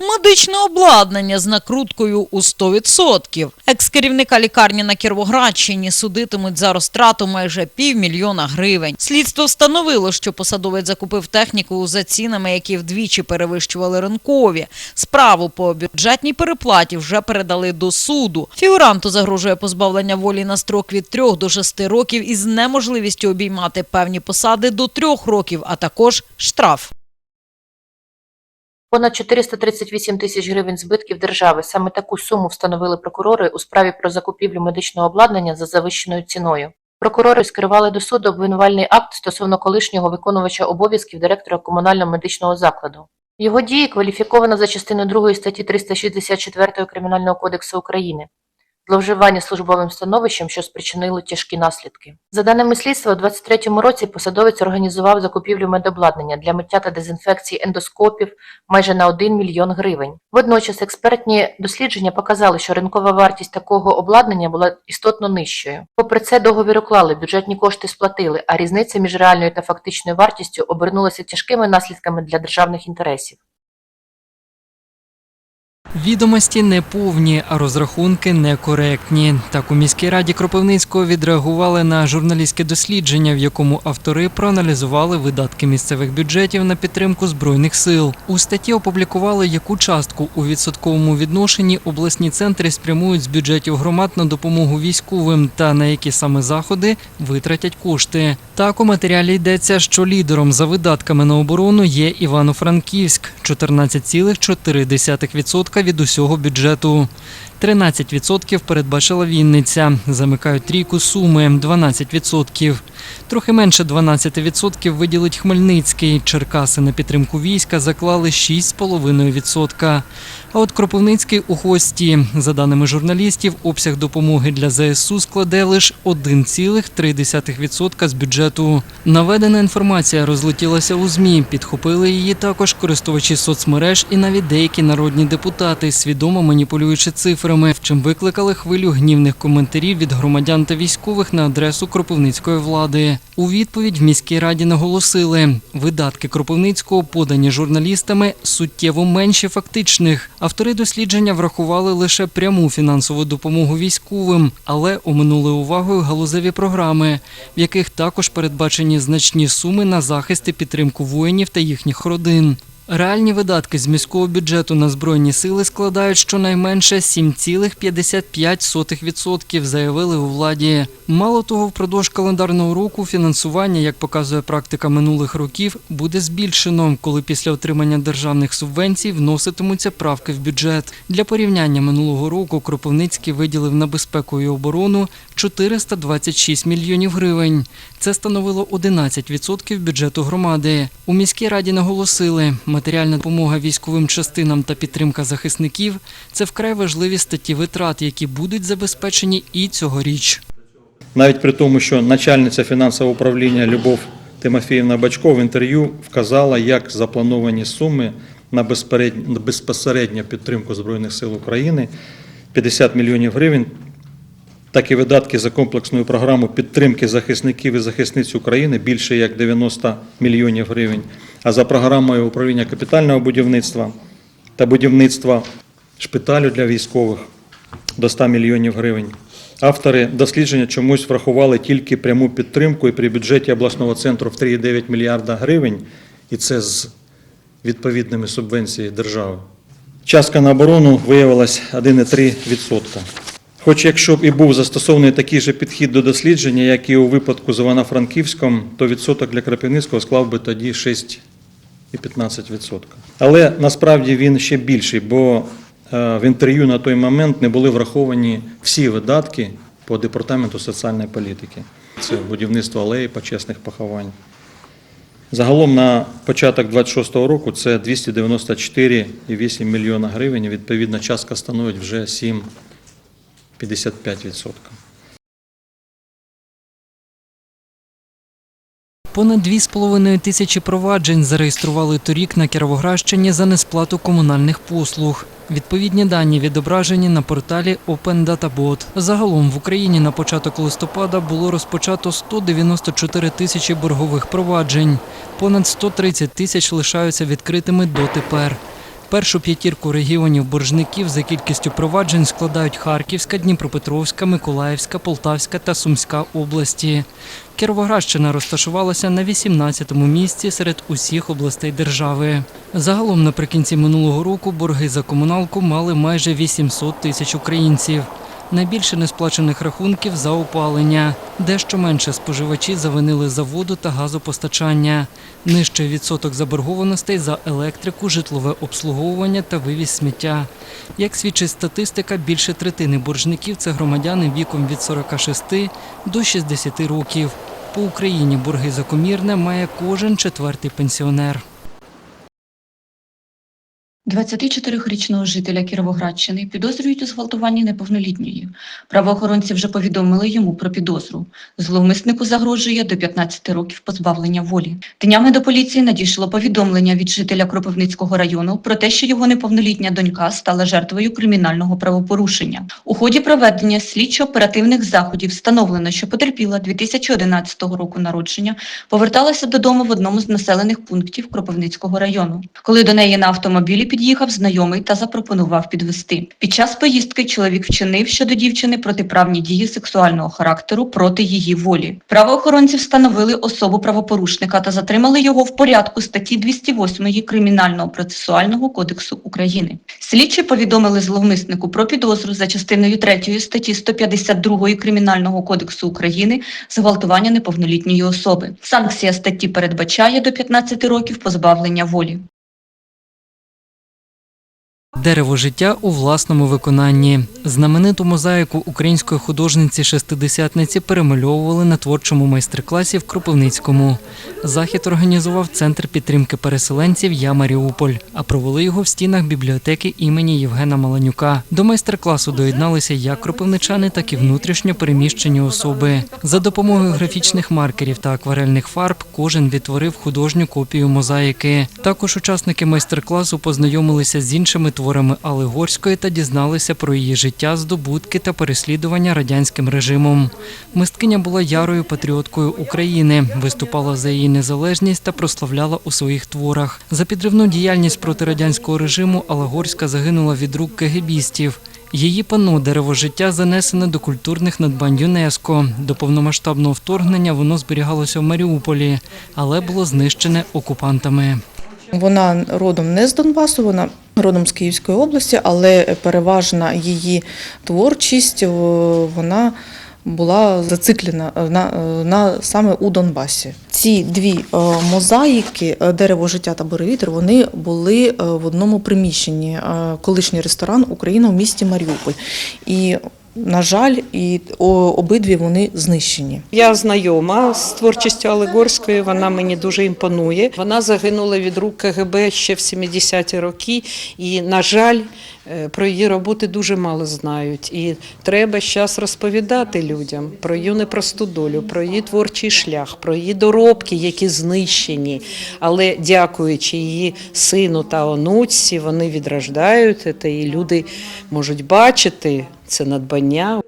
Медичне обладнання з накруткою у 100%. Екс-керівника лікарні на Кіровоградщині судитимуть за розтрату майже півмільйона гривень. Слідство встановило, що посадовець закупив техніку за цінами, які вдвічі перевищували ринкові. Справу по бюджетній переплаті вже передали до суду. Фігуранту загрожує позбавлення волі на строк від 3 до 6 років із неможливістю обіймати певні посади до 3 років, а також штраф. Понад 438 тисяч гривень збитків держави. Саме таку суму встановили прокурори у справі про закупівлю медичного обладнання за завищеною ціною. Прокурори скерували до суду обвинувальний акт стосовно колишнього виконувача обов'язків директора комунального медичного закладу. Його дії кваліфіковано за частиною 2 статті 364 Кримінального кодексу України. Зловживання службовим становищем, що спричинило тяжкі наслідки. За даними слідства, у 2023 році посадовець організував закупівлю медобладнання для миття та дезінфекції ендоскопів майже на 1 мільйон гривень. Водночас експертні дослідження показали, що ринкова вартість такого обладнання була істотно нижчою. Попри це, договір уклали, бюджетні кошти сплатили, а різниця між реальною та фактичною вартістю обернулася тяжкими наслідками для державних інтересів. Відомості неповні, а розрахунки некоректні. Так у міській раді Кропивницького відреагували на журналістське дослідження, в якому автори проаналізували видатки місцевих бюджетів на підтримку збройних сил. У статті опублікували, яку частку у відсотковому відношенні обласні центри спрямують з бюджетів громад на допомогу військовим та на які саме заходи витратять кошти. Так у матеріалі йдеться, що лідером за видатками на оборону є Івано-Франківськ 14,4% від усього бюджету. 13% передбачила Вінниця. Замикають трійку суми 12%. Трохи менше 12% виділить Хмельницький. Черкаси на підтримку війська заклали 6,5%. А от Кропивницький у хвості. За даними журналістів, обсяг допомоги для ЗСУ складе лише 1,3% з бюджету. Наведена інформація розлетілася у ЗМІ. Підхопили її також користувачі соцмереж і навіть деякі народні депутати, свідомо маніпулюючи цифрами, чим викликали хвилю гнівних коментарів від громадян та військових на адресу кропивницької влади. У відповідь в міській раді наголосили, видатки Кропивницького, подані журналістами, суттєво менші фактичних. Автори дослідження врахували лише пряму фінансову допомогу військовим, але оминули увагою галузеві програми, в яких також передбачені значні суми на захист і підтримку воїнів та їхніх родин. Реальні видатки з міського бюджету на збройні сили складають щонайменше 7,55%, заявили у владі. Мало того, впродовж календарного року фінансування, як показує практика минулих років, буде збільшено, коли після отримання державних субвенцій вноситимуться правки в бюджет. Для порівняння минулого року Кропивницький виділив на безпеку і оборону 426 мільйонів гривень. Це становило 11% бюджету громади. У міській раді наголосили, матеріальна допомога військовим частинам та підтримка захисників це вкрай важливі статті витрат, які будуть забезпечені і цьогоріч. Навіть при тому, що начальниця фінансового управління Любов Тимофіївна Бачко в інтерв'ю вказала, як заплановані суми на безпосередню підтримку Збройних сил України 50 мільйонів гривень, так і видатки за комплексною програмою підтримки захисників і захисниць України більше як 90 мільйонів гривень, а за програмою управління капітального будівництва та будівництва шпиталю для військових до 100 мільйонів гривень. Автори дослідження чомусь врахували тільки пряму підтримку і при бюджеті обласного центру в 3,9 мільярда гривень, і це з відповідними субвенціями держави. Частка на оборону виявилась 1,3%. Хоч якщо б і був застосований такий же підхід до дослідження, як і у випадку з Івано-Франківськом, то відсоток для Крапивницького склав би тоді 6,15%. Але насправді він ще більший, бо е, в інтерв'ю на той момент не були враховані всі видатки по департаменту соціальної політики. Це будівництво алеї почесних поховань. Загалом на початок 26-го року це 294,8 мільйона гривень. Відповідна частка становить вже 7,55%. Понад 2,5 тисячі проваджень зареєстрували торік на Кіровоградщині за несплату комунальних послуг. Відповідні дані відображені на порталі Open Data Загалом в Україні на початок листопада було розпочато 194 тисячі боргових проваджень. Понад 130 тисяч лишаються відкритими дотепер. Першу п'ятірку регіонів боржників за кількістю проваджень складають Харківська, Дніпропетровська, Миколаївська, Полтавська та Сумська області. Кіровоградщина розташувалася на 18-му місці серед усіх областей держави. Загалом наприкінці минулого року борги за комуналку мали майже 800 тисяч українців. Найбільше несплачених рахунків за опалення. Дещо менше споживачі завинили за воду та газопостачання. Нижчий відсоток заборгованостей за електрику, житлове обслуговування та вивіз сміття. Як свідчить статистика, більше третини боржників це громадяни віком від 46 до 60 років. По Україні борги за комірне має кожен четвертий пенсіонер. 24-річного жителя Кіровоградщини підозрюють у зґвалтуванні неповнолітньої. Правоохоронці вже повідомили йому про підозру. Зловмиснику загрожує до 15 років позбавлення волі. Днями до поліції надійшло повідомлення від жителя Кропивницького району про те, що його неповнолітня донька стала жертвою кримінального правопорушення. У ході проведення слідчо-оперативних заходів встановлено, що потерпіла 2011 року народження поверталася додому в одному з населених пунктів Кропивницького району. Коли до неї на автомобілі під'їхав знайомий та запропонував підвести. Під час поїздки чоловік вчинив щодо дівчини протиправні дії сексуального характеру проти її волі. Правоохоронці встановили особу правопорушника та затримали його в порядку статті 208 Кримінального процесуального кодексу України. Слідчі повідомили зловмиснику про підозру за частиною 3 статті 152 Кримінального кодексу України зґвалтування неповнолітньої особи. Санкція статті передбачає до 15 років позбавлення волі. Дерево життя у власному виконанні. Знамениту мозаїку української художниці-шестидесятниці перемальовували на творчому майстер-класі в Кропивницькому. Захід організував Центр підтримки переселенців Я Маріуполь, а провели його в стінах бібліотеки імені Євгена Маланюка. До майстер-класу доєдналися як кропивничани, так і внутрішньо переміщені особи. За допомогою графічних маркерів та акварельних фарб кожен відтворив художню копію мозаїки. Також учасники майстер-класу познайомилися з іншими творами Алли Горської та дізналися про її життя, здобутки та переслідування радянським режимом. Мисткиня була ярою патріоткою України, виступала за її незалежність та прославляла у своїх творах. За підривну діяльність проти радянського режиму Алагорська загинула від рук кегебістів. Її панно дерево життя занесене до культурних надбань ЮНЕСКо. До повномасштабного вторгнення воно зберігалося в Маріуполі, але було знищене окупантами. Вона родом не з Донбасу, вона родом з Київської області, але переважна її творчість вона була зациклена на, на саме у Донбасі. Ці дві е, мозаїки е, дерево життя та буревітер вони були е, в одному приміщенні. е, Колишній ресторан Україна в місті Маріуполь. І на жаль, і обидві вони знищені. Я знайома з творчістю Алегорської, вона мені дуже імпонує. Вона загинула від рук КГБ ще в 70-ті роки, і, на жаль, е, про її роботи дуже мало знають. І треба зараз розповідати людям про її непросту долю, про її творчий шлях, про її доробки, які знищені. Але дякуючи її сину та онуці, вони відрождають це, і люди можуть бачити це надбання.